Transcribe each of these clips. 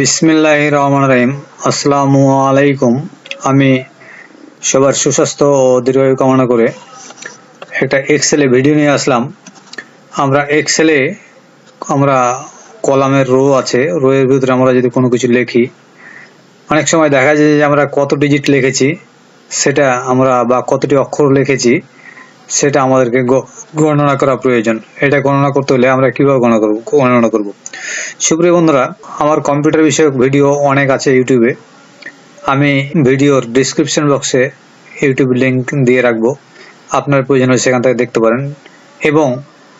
বিসমিল্লাহ রহমান রহিম। আসসালামু আলাইকুম। আমি সবার সুস্বাস্থ্য ও দীর্ঘায়ু কামনা করে একটা এক্সেলে ভিডিও নিয়ে আসলাম। আমরা এক্সেলে আমরা কলামের রো আছে। রো এর ভিতরে আমরা যদি কোনো কিছু লিখি, অনেক সময় দেখা যায় যে আমরা কত ডিজিট লিখেছি, সেটা আমরা বা কতটি অক্ষর লিখেছি সেটা আমাদেরকে গণনা করা প্রয়োজন। এটা গণনা করতে হলে আমরা কীভাবে গণনা করব? গণনা করব। সুপ্রিয় বন্ধুরা, আমার কম্পিউটার বিষয়ক ভিডিও অনেক আছে ইউটিউবে আমি ভিডিওর ডিসক্রিপশন বক্সে ইউটিউব লিংক দিয়ে রাখব। আপনার প্রয়োজন হলে সেখান থেকে দেখতে পারেন। এবং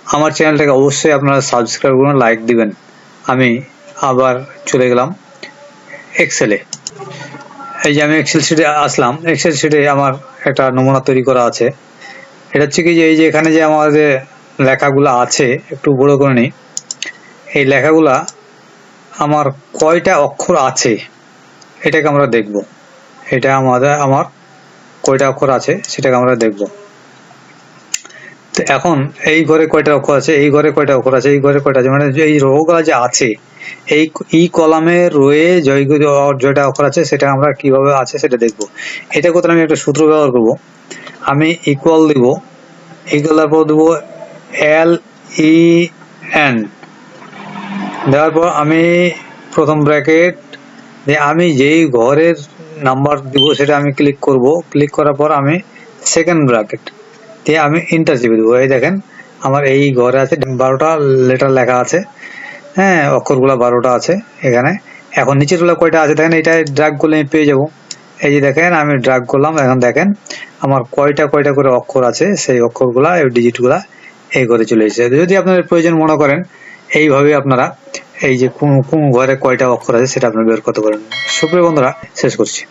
আমার চ্যানেলটাকে অবশ্যই আপনারা সাবস্ক্রাইব করুন লাইক দিবেন। আমি আবার চলে গেলাম এক্সেলে এই যে আমি এক্সেল শিটে আসলাম। এক্সেল শিটে আমার একটা নমুনা তৈরি করা আছে। এটা হচ্ছে কি যে এই যে এখানে যে আমাদের লেখাগুলো আছে, একটু বড় করে নিই। এই লেখাগুলা আমার কয়টা অক্ষর আছে, এটাকে আমরা দেখব। এটা আমাদের, আমার কয়টা অক্ষর আছে, সেটাকে আমরা দেখব। তো এখন এই ঘরে কয়টা অক্ষর আছে, এই ঘরে কয়টা অক্ষর আছে, এই ঘরে কয়টা আছে মানে এই রোগুলা যে আছে, এই ই কলামে রয়ে জয় জয়টা অক্ষর আছে, সেটা আমরা কীভাবে আছে সেটা দেখব। এটা করতে আমি একটা সূত্র ব্যবহার করব। আমি ইকুয়াল দিব ইকুয়াল পর দেবো এল ই এন দেওয়ার পর আমি প্রথম ব্র্যাকেট যে আমি যেই ঘরের নাম্বার দিব সেটা আমি ক্লিক করব। ক্লিক করার পর আমি সেকেন্ড ব্র্যাকেট দিয়ে আমি ইন্টার চেপে দেবো। এই দেখেন, আমার এই ঘরে আছে বারোটা লেটার লেখা আছে। হ্যাঁ অক্ষরগুলো বারোটা আছে এখানে। এখন নিচেরগুলো কয়টা আছে? দেখেন এটা ড্রাগ করলে আমি পেয়ে যাব। এই যে দেখেন, আমি ড্রাগ করলাম, এখন দেখেন, আমার কয়টা কয়টা করে অক্ষর আছে, সেই অক্ষরগুলা, এই ডিজিটগুলা এই করে চলে এসেছে। যদি আপনাদের প্রয়োজন মনে করেন, এইভাবে আপনারা এই যে কোন কোন ঘরে কয়টা অক্ষর আছে, সেটা আপনারা বের করতে পারেন। সুপ্রিয় বন্ধুরা, শেষ করছি।